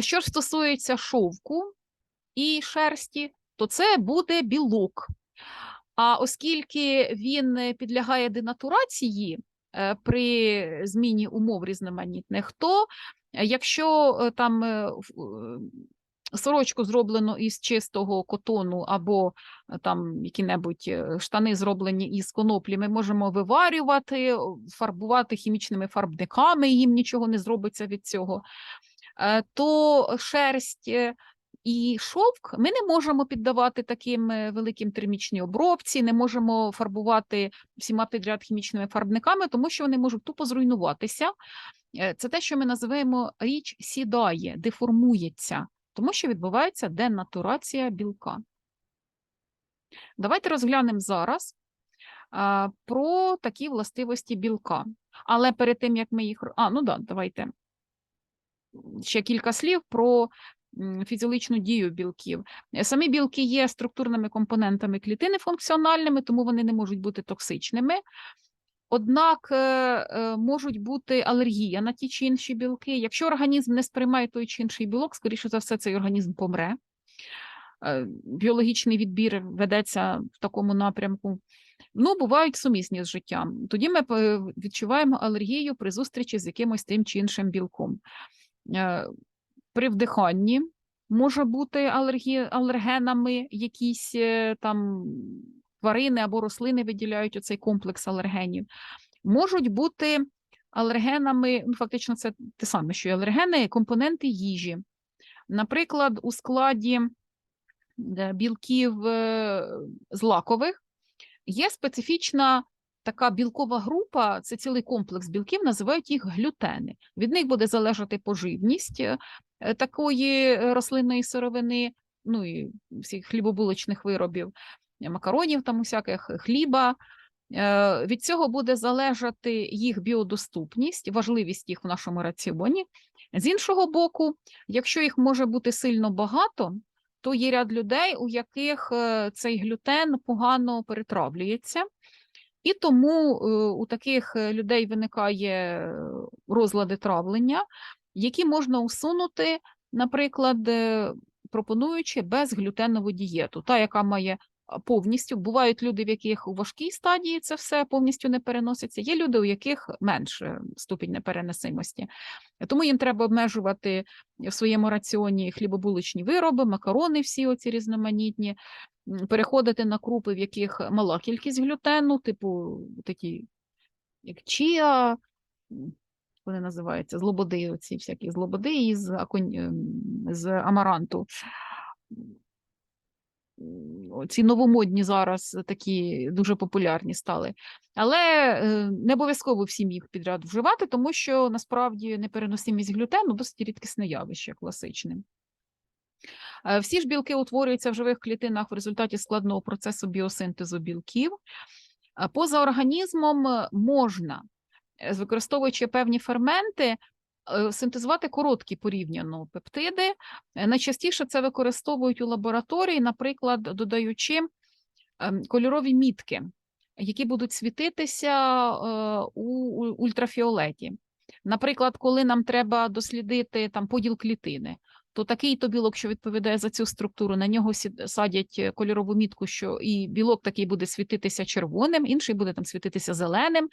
Що ж стосується шовку і шерсті, то це буде білок. А оскільки він підлягає денатурації е, при зміні умов різноманітних, то е, якщо е, там сорочку зроблено із чистого котону або там які-небудь штани зроблені із коноплі, ми можемо виварювати, фарбувати хімічними фарбниками, їм нічого не зробиться від цього. Е, То шерсть е, і шовк ми не можемо піддавати таким е, великим термічній обробці, не можемо фарбувати всіма підряд хімічними фарбниками, тому що вони можуть тупо зруйнуватися. Це те, що ми називаємо річ сідає, деформується, тому що відбувається денатурація білка. Давайте розглянемо зараз про такі властивості білка. Але перед тим, як ми їх. А, ну да, давайте ще кілька слів про фізіологічну дію білків. Е, Самі білки є структурними компонентами клітини функціональними, тому вони не можуть бути токсичними. Однак е, е, можуть бути алергія на ті чи інші білки. Якщо організм не сприймає той чи інший білок, скоріше за все, цей організм помре. Біологічний відбір ведеться в такому напрямку. Ну, бувають сумісні з життям. Тоді ми відчуваємо алергію при зустрічі з якимось тим чи іншим білком. Е, При вдиханні може бути алергія алергенами, якісь е, там тварини або рослини виділяють оцей комплекс алергенів. Можуть бути алергенами, ну, фактично, це те саме, що і алергени, компоненти їжі. Наприклад, у складі е, білків злакових є специфічна така білкова група, це цілий комплекс білків, називають їх глютени. Від них буде залежати поживність е, такої е, рослинної сировини, ну і всіх хлібобулочних виробів, макаронів там усяких, хліба. Е, Від цього буде залежати їх біодоступність, важливість їх в нашому раціоні. З іншого боку, якщо їх може бути сильно багато, то є ряд людей, у яких цей глютен погано перетравлюється, і тому е, у таких е, людей виникає е, розлади травлення, які можна усунути, наприклад, пропонуючи безглютенову дієту, та, яка має повністю. Бувають люди, в яких у важкій стадії це все повністю не переноситься. Є люди, у яких менше ступінь непереносимості. Тому їм треба обмежувати в своєму раціоні хлібобуличні вироби, макарони, всі оці різноманітні, переходити на крупи, в яких мала кількість глютену, типу такі, як чіа, м, вони називаються, злободи, оці всякі злободи із, ем, з амаранту. Ці новомодні зараз такі дуже популярні стали. Але е, не обов'язково всім їх підряд вживати, тому що насправді непереносимість глютену досить рідкісне явище класичне. Е, Всі ж білки утворюються в живих клітинах в результаті складного процесу біосинтезу білків. Е, Поза організмом можна, використовуючи певні ферменти, синтезувати короткі порівняно пептиди. Е, Найчастіше це використовують у лабораторії, наприклад, додаючи ем, кольорові мітки, які будуть світитися е, у- ультрафіолеті. Наприклад, коли нам треба дослідити там поділ клітини, то такий то білок, що відповідає за цю структуру, на нього садять е, кольорову мітку, що і білок такий буде світитися червоним, інший буде там світитися зеленим.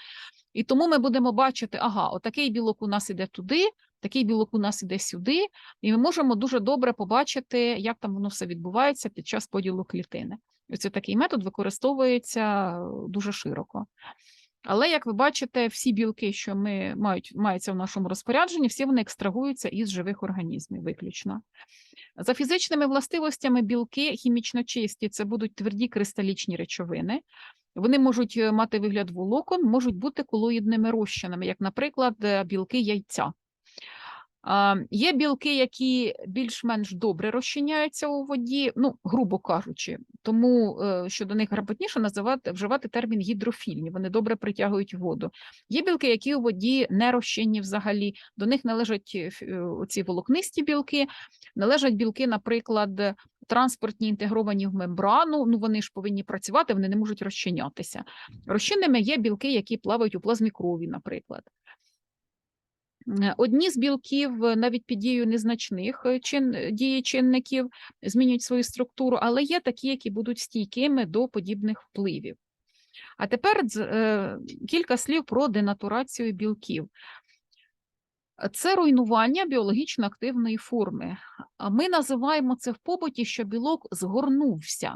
І тому ми будемо бачити, ага, отакий білок у нас іде туди, такий білок у нас іде сюди, і ми можемо дуже добре побачити, як там воно все відбувається під час поділу клітини. Ось такий метод використовується е, дуже широко. Але, як ви бачите, всі білки, що ми мають, маються в нашому розпорядженні, всі вони екстрагуються із живих організмів виключно. За фізичними властивостями білки хімічно чисті це будуть тверді кристалічні речовини. Вони можуть е, мати вигляд волокон, можуть бути колоїдними розчинами, як, наприклад, е, білки яйця. Є білки, які більш-менш добре розчиняються у воді, ну, грубо кажучи, тому е, що до них грамотніше називати вживати термін гідрофільні. Вони добре притягують воду. Є білки, які у воді не розчинні взагалі. До них належать е, е, оці волокнисті білки, належать білки, наприклад, транспортні інтегровані в мембрану. Ну вони ж повинні працювати, вони не можуть розчинятися. Розчинними є білки, які плавають у плазмі крові, наприклад. Е, Одні з білків е, навіть під дією незначних е, чин, дієчинників змінюють свою структуру, але є такі, які будуть стійкими до подібних впливів. А тепер кілька слів про денатурацію білків. Це руйнування біологічно активної форми. Ми називаємо це в побуті, що білок згорнувся.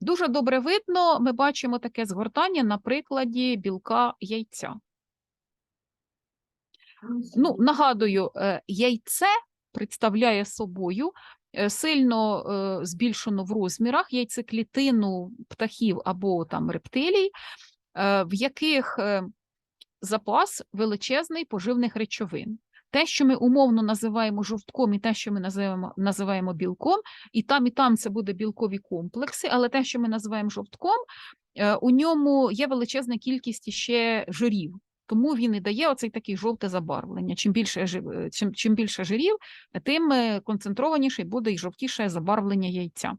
Дуже добре видно, ми бачимо таке згортання на прикладі білка яйця. Ну, нагадую, е, яйце представляє собою е, сильно е, збільшену в розмірах яйцеклітину птахів або там рептилій, в яких запас величезний поживних речовин. Те, що ми умовно називаємо жовтком, і те, що ми називаємо, називаємо білком, і там, і там це буде білкові комплекси, але те, що ми називаємо жовтком, у ньому є величезна кількість ще жирів. Тому він і дає оцей такий жовте забарвлення. Чим більше, е, чим, чим більше жирів, тим е, концентрованіше буде і жовтіше забарвлення яйця.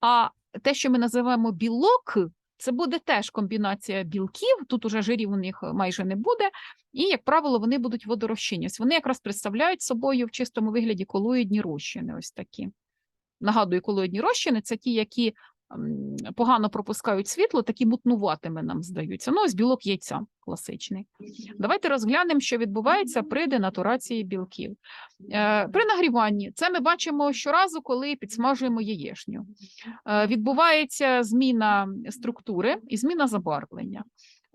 А те, що ми називаємо білок, це буде теж комбінація білків. Тут уже жирів у них майже не буде, і, як правило, вони будуть водорозчинні. Ось Вони якраз представляють собою в чистому вигляді колоїдні розчини. Ось такі. Нагадую, колоїдні розчини це ті, які погано пропускають світло, такі мутнуватими нам здаються. Ну, ось білок яйця класичний. Давайте розглянемо, що відбувається при денатурації білків. Е, При нагріванні це ми бачимо щоразу, коли підсмажуємо яєшню. Е, Відбувається зміна структури і зміна забарвлення.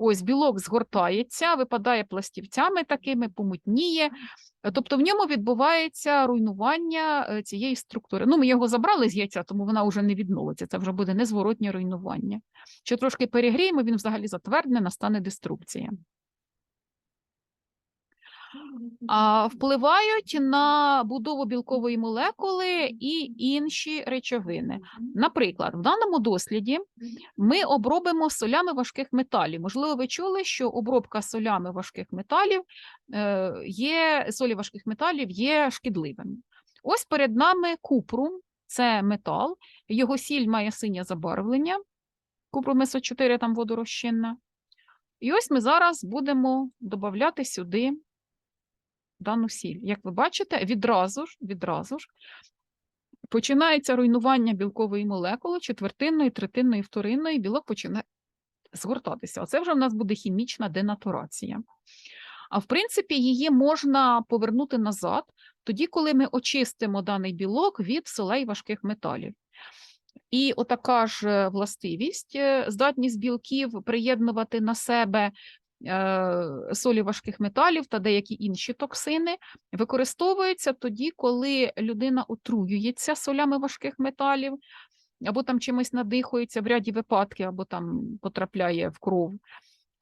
Ось білок згортається, випадає пластівцями такими, помутніє. Тобто в ньому відбувається руйнування е, цієї структури. Ну, ми його забрали з яйця, тому вона вже не відновиться. Це вже буде незворотнє руйнування. Що трошки перегріємо, він взагалі затвердне, настане деструкція. Впливають на будову білкової молекули і інші речовини. Наприклад, в даному досліді ми обробимо солями важких металів. Можливо, ви чули, що обробка солями важких металів е, є солі важких металів є шкідливими. Ось перед нами купрум, це метал, його сіль має синє забарвлення. Купрум СО4 там водорозчинна. І ось ми зараз будемо додати сюди дану сіль. Як ви бачите, відразу ж, відразу ж починається руйнування білкової молекули четвертинної, третинної, вторинної, білок починає згортатися. Оце вже в нас буде хімічна денатурація. А в принципі, її можна повернути назад, тоді, коли ми очистимо даний білок від солей важких металів. І отака ж е, властивість, е, здатність білків приєднувати на себе солі важких металів та деякі інші токсини, використовується тоді, коли людина отруюється солями важких металів, або там чимось надихується в ряді випадків, або там потрапляє в кров.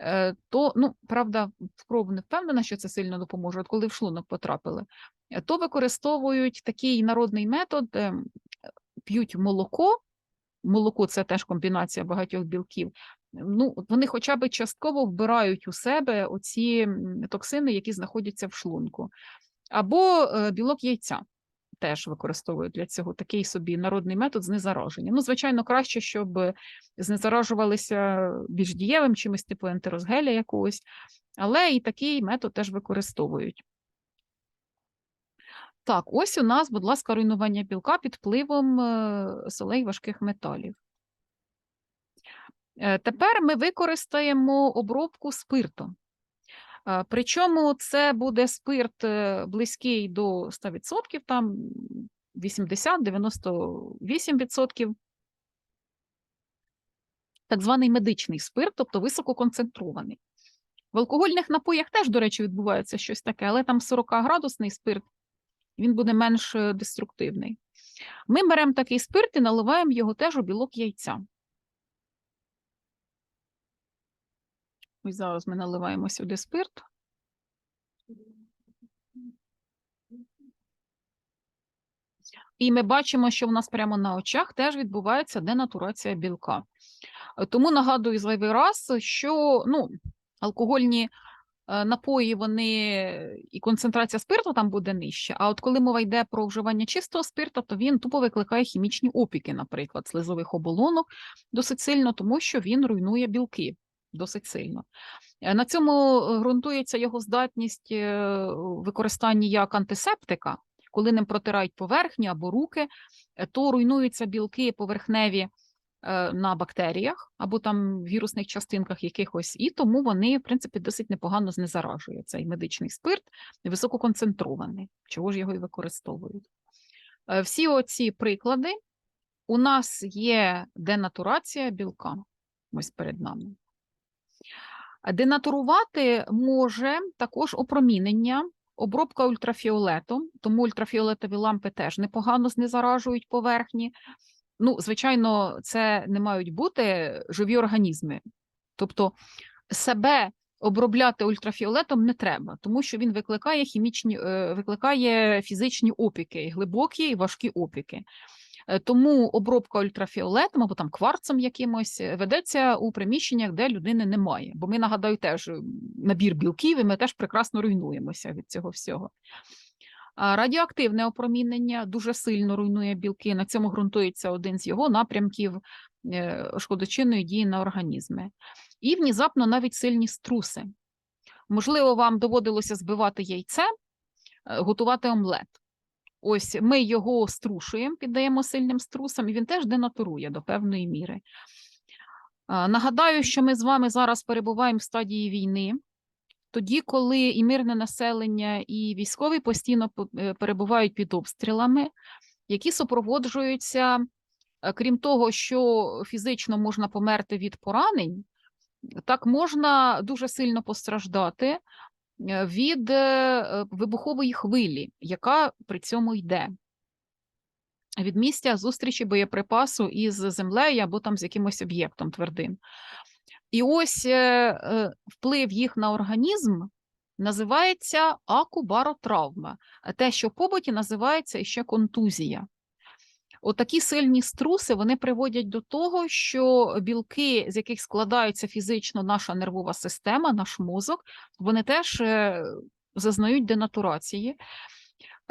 Е, То, ну, правда, в кров не впевнена, що це сильно допоможе, от коли в шлунок потрапили, е, то використовують такий народний метод, е, п'ють молоко. Молоко це теж комбінація багатьох білків. Ну, вони хоча б частково вбирають у себе оці токсини, які знаходяться в шлунку. Або е, білок яйця теж використовують для цього такий собі народний метод знезараження. Ну, звичайно, краще, щоб знезаражувалися більш дієвим чимось типу ентерозгеля якогось, але і такий метод теж використовують. Так, ось у нас, будь ласка, руйнування білка під впливом е, солей важких металів. Е, Тепер ми використаємо обробку спиртом. Е, Причому це буде спирт е, близький до 100%, там 80-98%. Так званий медичний спирт, тобто висококонцентрований. В алкогольних напоях теж, до речі, відбувається щось таке, але там 40-градусний спирт, він буде менш деструктивний. Ми беремо такий спирт і наливаємо його теж у білок яйця. Ось зараз ми наливаємо сюди спирт. І ми бачимо, що в нас прямо на очах теж відбувається денатурація білка. Тому нагадую зайвий раз, що ну, алкогольні е, напої, вони і концентрація спирту там буде нижча. А от коли мова йде про вживання чистого спирту, то він тупо викликає хімічні опіки, наприклад, слизових оболонок досить сильно, тому що він руйнує білки досить сильно. Е, На цьому е, ґрунтується його здатність е, у використанні як антисептика, коли ним протирають поверхні або руки, то руйнуються білки поверхневі на бактеріях або там вірусних частинках якихось, і тому вони, в принципі, досить непогано знезаражує цей медичний спирт, висококонцентрований. Чого ж його і використовують? Всі оці приклади у нас є денатурація білка. Ось перед нами. Денатурувати може також опромінення, обробка ультрафіолетом, тому ультрафіолетові лампи теж непогано знезаражують поверхні. Ну, звичайно, це не мають бути живі організми. Тобто себе обробляти ультрафіолетом не треба, тому що він викликає хімічні, е, викликає фізичні опіки, глибокі і важкі опіки. Е, Тому обробка ультрафіолетом або там кварцем якимось е, ведеться у приміщеннях, де людини немає. Бо ми, нагадаю, теж набір білків, і ми теж прекрасно руйнуємося від цього всього. Радіоактивне опромінення дуже сильно руйнує білки. На цьому ґрунтується один з його напрямків е, шкодочинної дії на організми. І внезапно навіть сильні струси. Можливо, вам доводилося збивати яйце, готувати омлет. Ось ми його струшуємо, піддаємо сильним струсам, і він теж денатурує до певної міри. Нагадаю, що ми з вами зараз перебуваємо в стадії війни, тоді, коли і мирне населення, і військові постійно по- е, перебувають під обстрілами, які супроводжуються, е, крім того, що фізично можна померти від поранень, так можна дуже сильно постраждати від е, е, вибухової хвилі, яка при цьому йде. Від місця зустрічі боєприпасу із землею або там з якимось об'єктом твердим. І ось е, е, вплив їх на організм називається акубаротравма, те, що в побуті називається ще контузія. Отакі сильні струси вони приводять до того, що білки, з яких складається фізично наша нервова система, наш мозок, вони теж е, зазнають денатурації.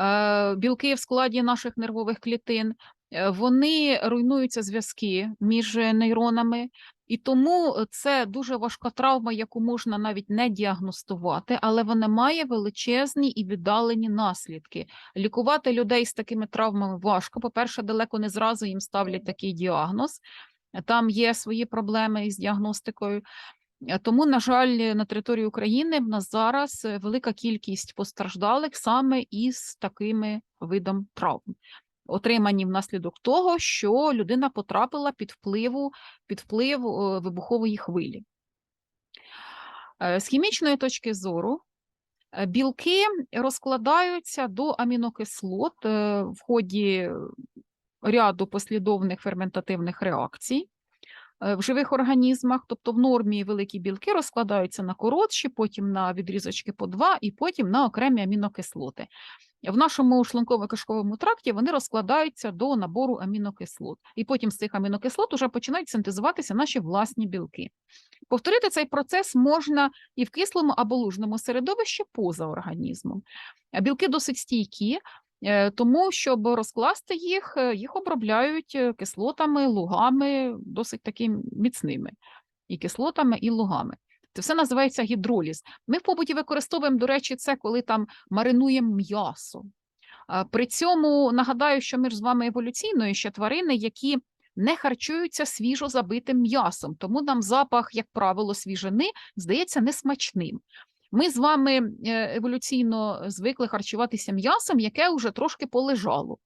Е, Білки в складі наших нервових клітин, е, вони руйнуються зв'язки між нейронами, і тому це дуже важка травма, яку можна навіть не діагностувати, але вона має величезні і віддалені наслідки. Лікувати людей з такими травмами важко. По-перше, далеко не зразу їм ставлять такий діагноз. Там є свої проблеми із діагностикою. Е, Тому, на жаль, на території України в нас зараз е, велика кількість постраждалих саме із такими видом травм, отримані внаслідок того, що людина потрапила під впливу під вплив е, вибухової хвилі. Е, З хімічної точки зору е, білки розкладаються до амінокислот в ході ряду послідовних ферментативних реакцій в живих організмах, тобто в нормі великі білки розкладаються на коротші, потім на відрізочки по два, і потім на окремі амінокислоти. В нашому шлунково-кишковому тракті вони розкладаються до набору амінокислот, і потім з цих амінокислот уже починають синтезуватися наші власні білки. Повторити цей процес можна і в кислому або лужному середовищі поза організмом. Білки досить стійкі, е, тому щоб розкласти їх, е, їх обробляють е, кислотами, лугами, досить такими міцними, і кислотами, і лугами. Це все називається гідроліз. Ми в побуті використовуємо, до речі, це коли там маринуємо м'ясо. При цьому нагадаю, що ми ж з вами еволюційної ще тварини, які не харчуються свіжо забитим м'ясом, тому нам запах, як правило, свіжини здається несмачним. Ми з вами е, еволюційно звикли харчуватися м'ясом, яке вже трошки полежало.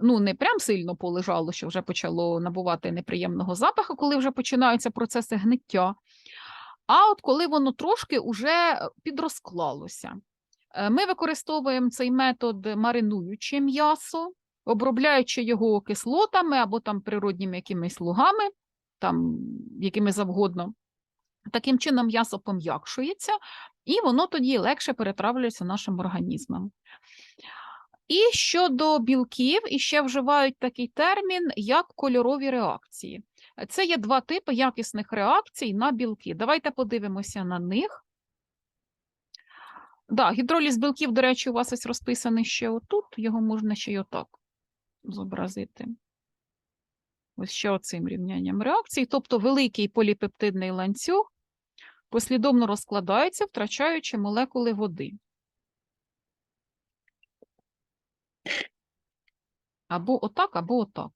Ну, не прям сильно полежало, що вже почало набувати неприємного запаху, коли вже починаються процеси гниття. А от коли воно трошки уже підрозклалося. Е, Ми використовуємо цей метод маринуючи м'ясо, обробляючи його кислотами або там природніми якимись лугами, там якими завгодно. Таким чином м'ясо пом'якшується, і воно тоді легше перетравлюється нашим організмом. І щодо білків, іще вживають такий термін, як кольорові реакції. Це є два типи якісних реакцій на білки. Давайте подивимося на них. Да, гідроліз білків, до речі, у вас ось розписаний ще отут, його можна ще й отак зобразити. Ось ще оцим рівнянням реакцій. Тобто великий поліпептидний ланцюг послідовно розкладаються, втрачаючи молекули води. Або отак, або отак.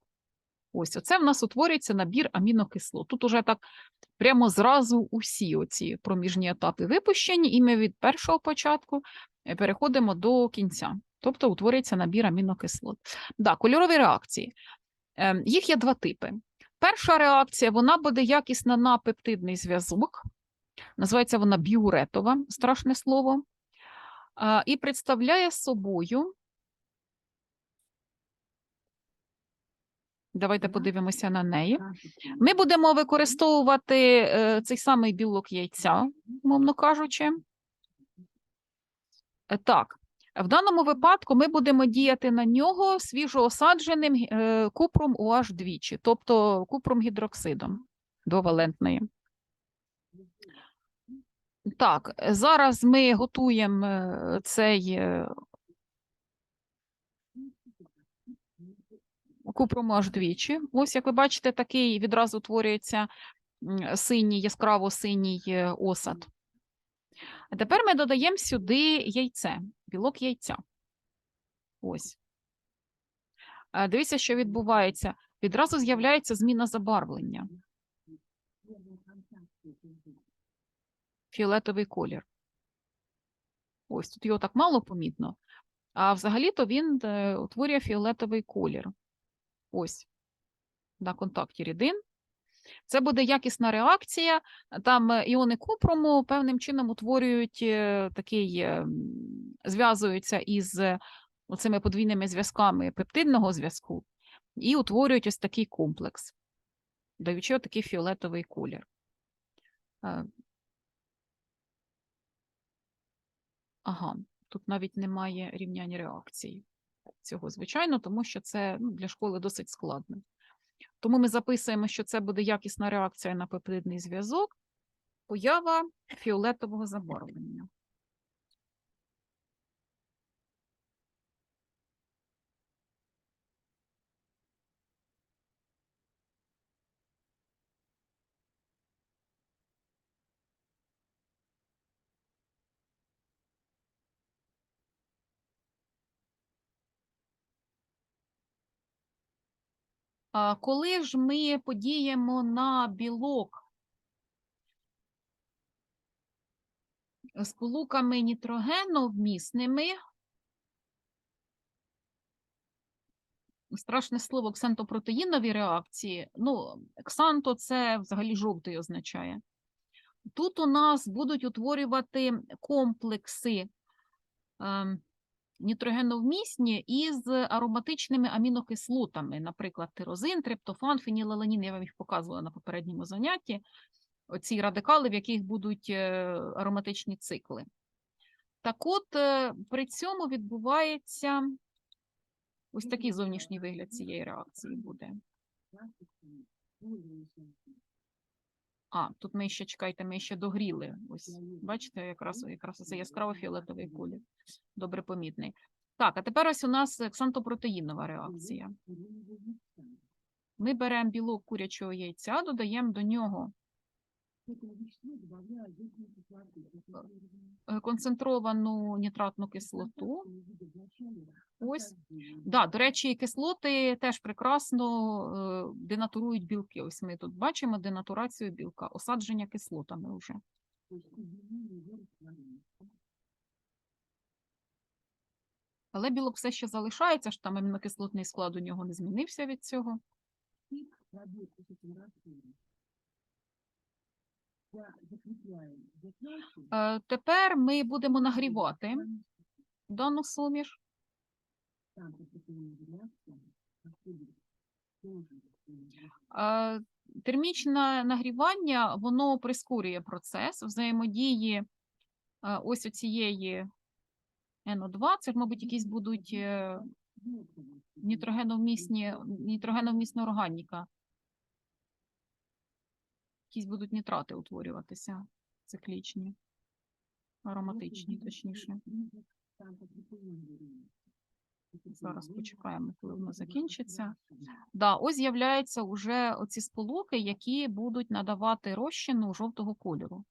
Ось, оце в нас утворюється набір амінокислот. Тут уже так прямо зразу усі оці проміжні етапи випущені, і ми від першого початку е, переходимо до кінця. Тобто утворюється набір амінокислот. Да, кольорові реакції. Ем, Їх є два типи. Перша реакція вона буде якісна на пептидний зв'язок. Називається вона біуретова, страшне слово. І представляє собою. Давайте подивимося на неї. Ми будемо використовувати е, цей самий білок яйця, мовно кажучи. Е, Так, в даному випадку ми будемо діяти на нього свіжоосадженим е, купром OH двічі, тобто купром гідроксидом двовалентної. Так, зараз ми готуємо цей е, купром OH двічі. Ось, як ви бачите, такий відразу утворюється синій, яскраво синій е, осад. А тепер ми додаємо сюди яйце, білок яйця. Ось. Дивіться, що відбувається. Відразу з'являється зміна забарвлення. Фіолетовий колір. Ось тут його так мало помітно. А взагалі-то він е, утворює фіолетовий колір. Ось. На контакті рідин. Це буде якісна реакція. Там е, іони купрому певним чином утворюють е, такий, е, зв'язуються із оцими подвійними зв'язками пептидного зв'язку і утворюють ось такий комплекс, даючи такий фіолетовий колір. Ага, тут навіть немає рівняння реакцій цього, звичайно, тому що це ну, для школи досить складно. Тому ми записуємо, що це буде якісна реакція на пептидний зв'язок, поява фіолетового забарвлення. Коли ж ми подіємо на білок? Сполуками нітрогеновмісними, страшне слово ксантопротеїнові реакції, ну, ксанто це взагалі жовтий означає. Тут у нас будуть утворювати комплекси ем, нітрогеновмісні із ароматичними амінокислотами, наприклад, тирозин, триптофан, фенілаланін, я вам їх показувала на попередньому занятті. Оці радикали, в яких будуть е, ароматичні цикли. Так от, е, при цьому відбувається ось такий зовнішній вигляд цієї реакції буде. А, тут ми ще чекайте, ми ще догріли. Ось бачите, якраз якраз це яскраво фіолетовий колір. Добре помітний. Так, а тепер ось у нас ксантопротеїнова реакція. Ми беремо білок курячого яйця, додаємо до нього концентровану нітратну кислоту. Ось. Да, до речі, кислоти теж прекрасно е, денатурують білки. Ось ми тут бачимо денатурацію білка, осадження кислотами вже. Але білок все ще залишається, ж там амінокислотний склад у нього не змінився від цього. Е, Тепер ми будемо нагрівати дану суміш. Е, Термічне нагрівання воно прискорює процес взаємодії е, ось оцієї НО2. Це, мабуть, якісь будуть е, нітрогеновмісні, органіка. Якісь будуть нітрати утворюватися циклічні, ароматичні, точніше. Зараз почекаємо, коли воно закінчиться. Да, ось з'являються вже оці сполуки, які будуть надавати розчину жовтого кольору.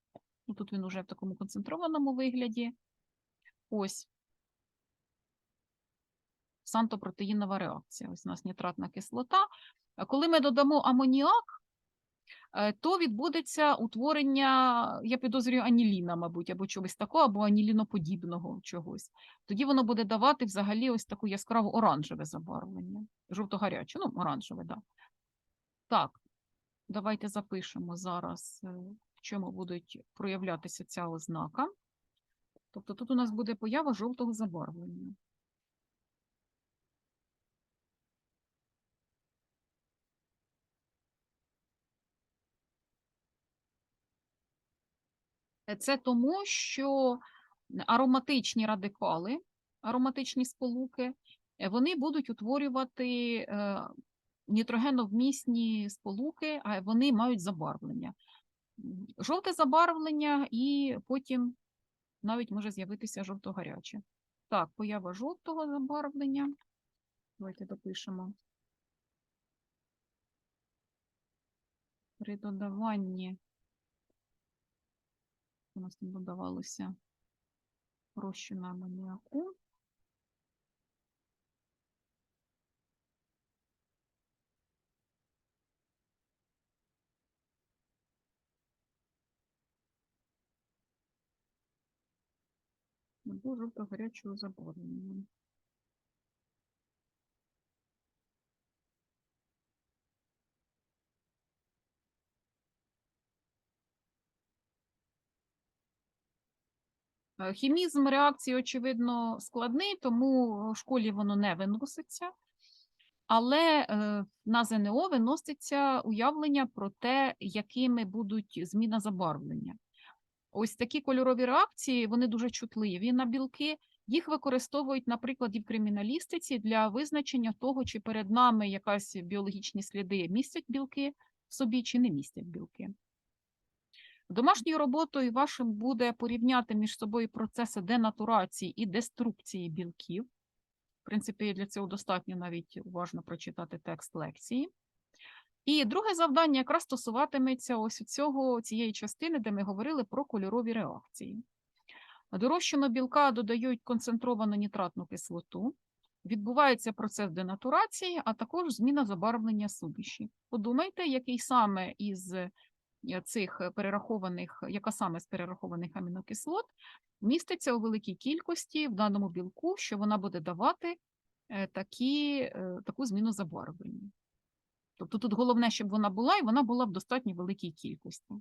Ну, Тут він уже в такому концентрованому вигляді. Ось. Сантопротеїнова реакція. Ось у нас нітратна кислота. Коли ми додамо амоніак, то відбудеться утворення, я підозрюю, аніліна, мабуть, або чогось такого, або аніліноподібного чогось. Тоді воно буде давати взагалі ось таку яскраво оранжеве забарвлення. Жовто-гаряче, ну, оранжеве. Да. Так, давайте запишемо зараз, е, в чому будуть проявлятися ця ознака. Тобто тут у нас буде поява жовтого забарвлення. Це тому, що ароматичні радикали, ароматичні сполуки, е, вони будуть утворювати е, нітрогеновмісні сполуки, а вони мають забарвлення. Жовте забарвлення, і потім навіть може з'явитися жовто-гаряче. Так, поява жовтого забарвлення. Давайте допишемо. При додаванні у нас не додавалося розчину амоніаку. Або жовто-гарячого забарвлення. Хімізм реакції, очевидно, складний, тому в школі воно не виноситься. Але е, на ЗНО виноситься уявлення про те, якими будуть зміна забарвлення. Ось такі кольорові реакції, вони дуже чутливі на білки. Їх використовують, наприклад, і в криміналістиці для визначення того, чи перед нами якась біологічні сліди містять білки в собі, чи не містять білки. Домашньою роботою вашим буде порівняти між собою процеси денатурації і деструкції білків. В принципі, для цього достатньо навіть уважно прочитати текст лекції. І друге завдання якраз стосуватиметься ось цього, цієї частини, де ми говорили про кольорові реакції. До розчину білка додають концентровану нітратну кислоту, відбувається процес денатурації, а також зміна забарвлення суміші. Подумайте, який саме із цих перерахованих, яка саме з перерахованих амінокислот міститься у великій кількості в даному білку, що вона буде давати е, такі, е, таку зміну забарвлення. Тобто тут головне, щоб вона була, і вона була в достатньо великій кількості.